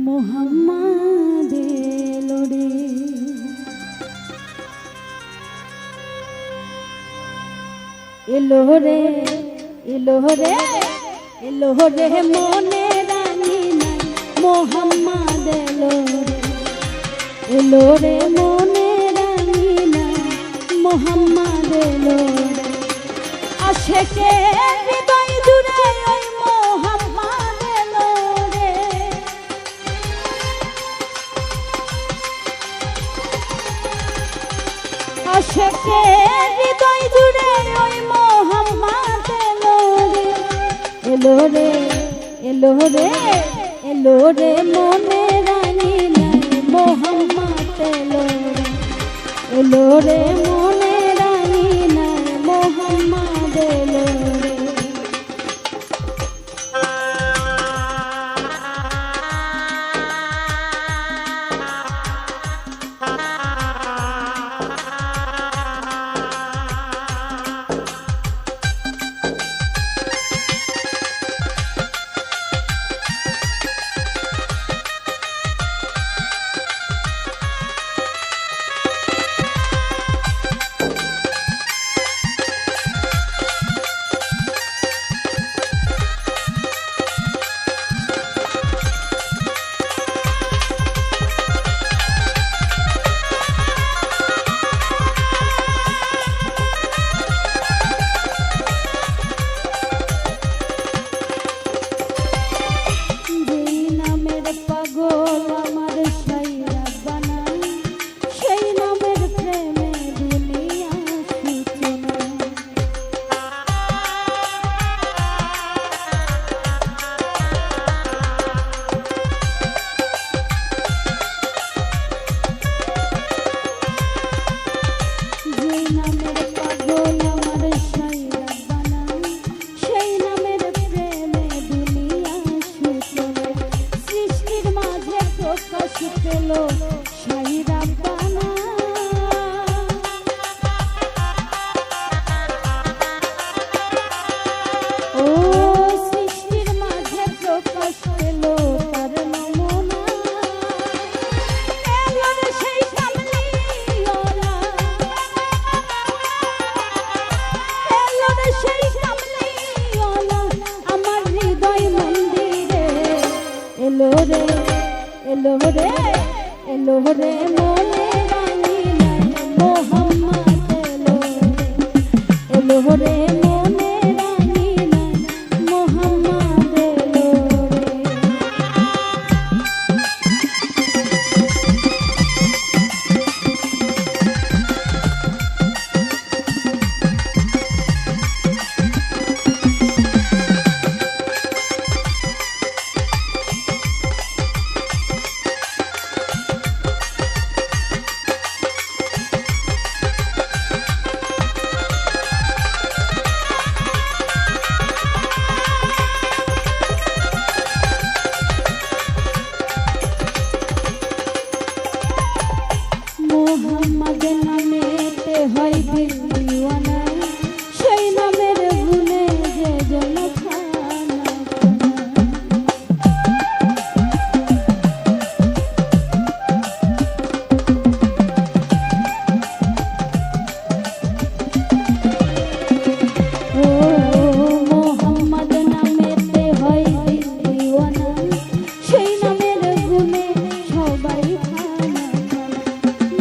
মোহাম্মদ এলো রে এলো রে মনে রাঙিনা মোহাম্মদ এলো রে মনে রাঙিনা মোহাম্মদ এলো রে আশেকে এলো রে এলো রে এলো রে মনে রানী মোহাম্মদ এলো রে। এলো রে মনে এলো রে এলো রে এলো রে মনে। সমাজ নামেতে হয় ভিন্ন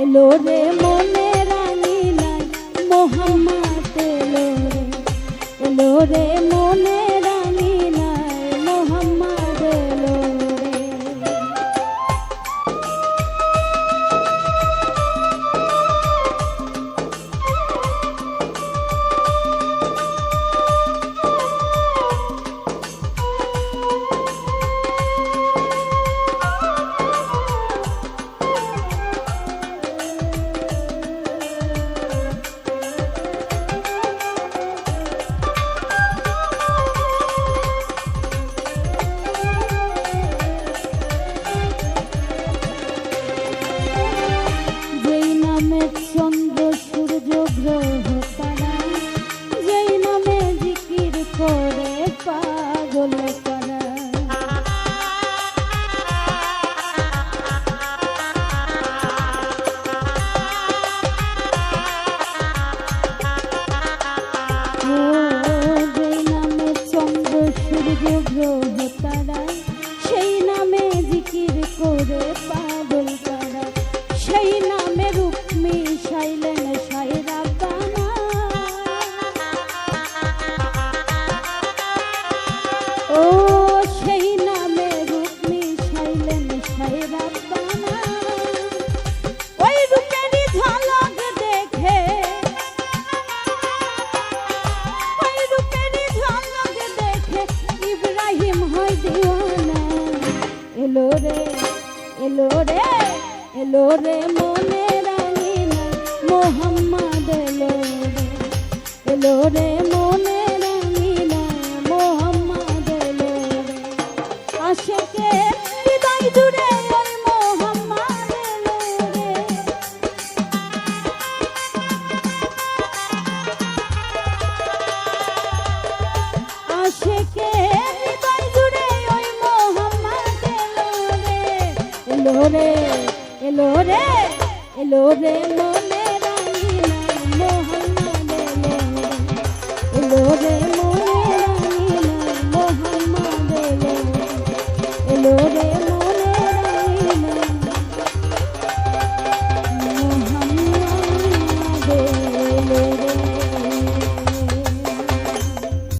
এলো রে মনে রাঙিলাই মোহাম্মদ এলো রে। এলো রে মনে করে পাগল করা। সেই নামে রুক্মি শাইলেন সাইরা বানা। ও সেই নামে রুক্মি শাইলেন সাইরা বানা। ওই রূপেরই ঝলক দেখে, ওই রূপেরই ঝলক দেখে ইব্রাহিম হয় দিওয়ানা। এলো রে এলো রে এলো রে মনে রানী না, মোহাম্মদ এলো রে। এলো রে মনে রানী না, মোহাম্মদ এলো রে। আশেকে এলো রে